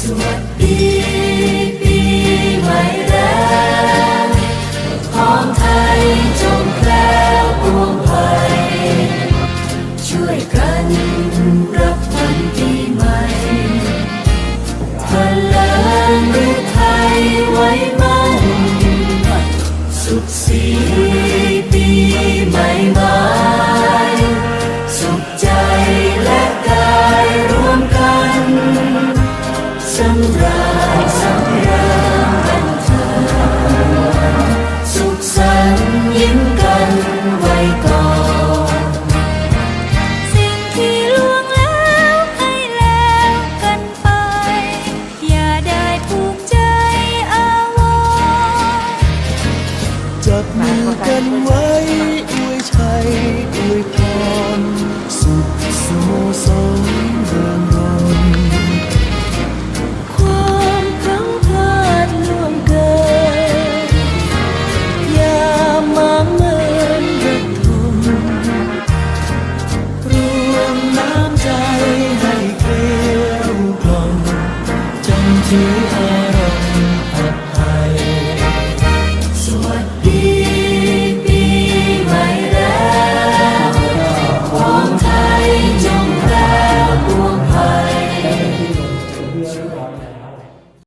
to my. มือกันไว้อวยชัยอวยพรสุขสโมสรเดินรอนความพั้งพลาดล่วงเกินอย่ามางเมินระทมรวมน้ำใจให้เกลียวกล่อมจำที่อา